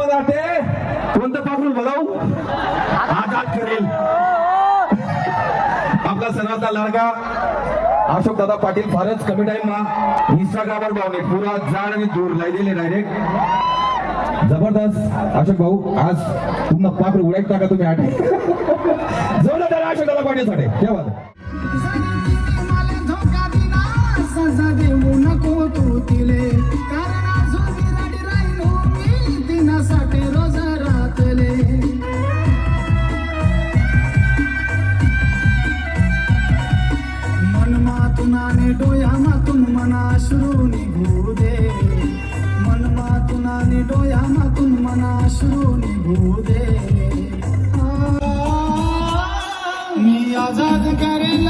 मला वाटते कोणतं पाखरू बोलावू? आजाद करेल आपला सर्वांचा लाडका अशोक दादा पाटील फारच कमी टाइम ना इंस्टाग्रामवर भावने पुरा जाड आणि दूर लायलेले डायरेक्ट जबरदस्त. अशोक भाऊ आज तुम्हाला पाखरू उडायचा टाका तुम्ही आठ. जोडा त्याला अशोक दादा पाटील साठी क्या बात मातून आणि डोया मातून मना अश्रू निघू दे. मन मातून आणि डोया मातून मना अश्रू निघू दे. मी आजाद करेल